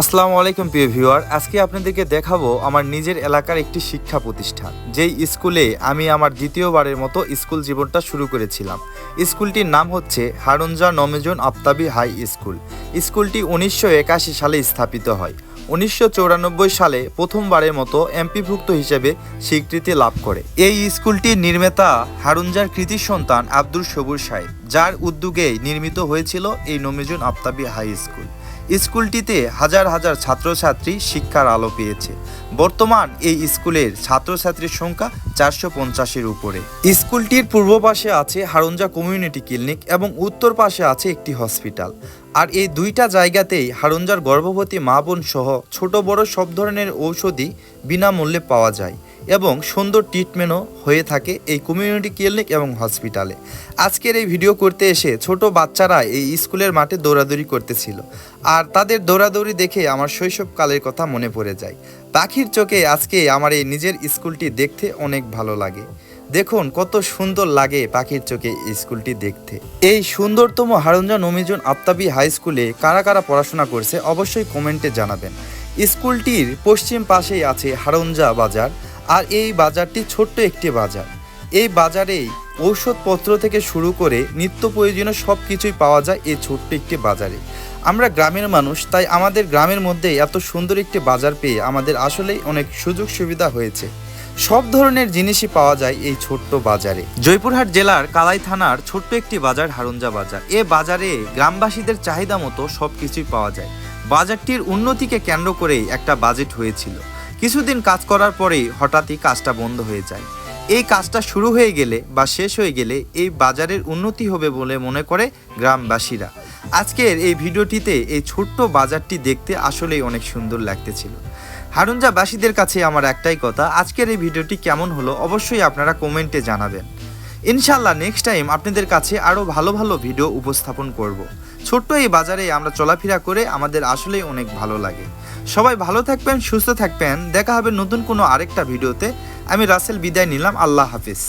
আসসালামু আলাইকুম প্রিয় ভিউয়ার, আজকে আপনাদেরকে দেখাবো আমার নিজের এলাকার একটি শিক্ষা প্রতিষ্ঠান, যেই স্কুলে আমি আমার দ্বিতীয়বারের মতো স্কুল জীবনটা শুরু করেছিলাম। স্কুলটির নাম হচ্ছে হারুনজা নমেজন আফতাবি হাই স্কুল। স্কুলটি উনিশশো একাশি সালে স্থাপিত হয়। উনিশশো সালে প্রথমবারের মতো এমপিভুক্ত হিসেবে স্বীকৃতি লাভ করে। এই স্কুলটির নির্মাতা হারুনজার কৃতি সন্তান আব্দুল সবুর সাহেব, যার উদ্যোগেই নির্মিত হয়েছিল এই নমেজুন আফতাবি হাই স্কুল। স্কুলটিতে হাজার হাজার হাজার ছাত্রছাত্রী শিক্ষার আলো পেয়েছে। বর্তমান এই স্কুলের ছাত্রছাত্রীর সংখ্যা চারশো পঞ্চাশের উপরে। স্কুলটির পূর্ব পাশে আছে হারঞ্জা কমিউনিটি ক্লিনিক এবং উত্তর পাশে আছে একটি হসপিটাল। আর এই দুইটা জায়গাতেই হারঞ্জার গর্ভবতী মা বোন সহ ছোট বড় সব ধরনের ঔষধি বিনামূল্যে পাওয়া যায়। এবং সুন্দর ট্রিটমেন্টও হয়ে থাকে এই কমিউনিটি ক্লিনিক এবং হসপিটালে আজকের এই ভিডিও করতে এসে ছোট বাচ্চারা এই স্কুলের মাঠে দৌড়াদৌড়ি করতেছিল। আর তাদের দৌড়াদৌড়ি দেখে আমার শৈশবকালের কথা মনে পড়ে যায়। পাখির চোখে আজকে আমার এই নিজের স্কুলটি দেখতে অনেক ভালো লাগে। দেখুন কত সুন্দর লাগে পাখির চোখে স্কুলটি দেখতে। এই সুন্দরতম হারুঞ্জা নমিজুন আফতাবি হাই স্কুলে কারা কারা পড়াশোনা করছে অবশ্যই কমেন্টে জানাবেন। স্কুলটির পশ্চিম পাশেই আছে হারুঞ্জা বাজার। আর এই বাজারটি ছোট্ট একটি বাজার। এই বাজারেই ঔষধপত্র থেকে শুরু করে নিত্য প্রয়োজনীয় সব কিছুই পাওয়া যায় এই ছোট্ট একটি বাজারে। আমরা গ্রামের মানুষ, তাই আমাদের গ্রামের মধ্যে এত সুন্দর একটি বাজার পেয়ে আমাদের আসলেই অনেক সুযোগ সুবিধা হয়েছে। সব ধরনের জিনিসই পাওয়া যায় এই ছোট্ট বাজারে। জয়পুরহাট জেলার কালাই থানার ছোট্ট একটি বাজার, হারুঞ্জা বাজার। এ বাজারে গ্রামবাসীদের চাহিদা মতো সব কিছুই পাওয়া যায়। বাজারটির উন্নতিকে কেন্দ্র করেই একটা বাজেট হয়েছিল। কিছুদিন কাজ করার পরেই হঠাৎই কাজটা বন্ধ হয়ে যায়। এই কাজটা শুরু হয়ে গেলে বা শেষ হয়ে গেলে এই বাজারের উন্নতি হবে বলে মনে করে গ্রামবাসীরা। আজকের এই ভিডিওটিতে এই ছোট্ট বাজারটি দেখতে আসলেই অনেক সুন্দর লাগতেছিল। হারুঞ্জাবাসীদের কাছে আমার একটাই কথা, আজকের এই ভিডিওটি কেমন হলো অবশ্যই আপনারা কমেন্টে জানাবেন। ইনশাল্লাহ নেক্সট টাইম আপনাদের কাছে আরও ভালো ভালো ভিডিও উপস্থাপন করব। ছোট্ট এই বাজারে আমরা চলাফেরা করে আমাদের আসলেই অনেক ভালো লাগে। সবাই ভালো থাকবেন, সুস্থ থাকবেন। দেখা হবে নতুন কোনো আরেকটা ভিডিওতে আমি রাসেল, বিদায় নিলাম। আল্লাহ হাফিজ।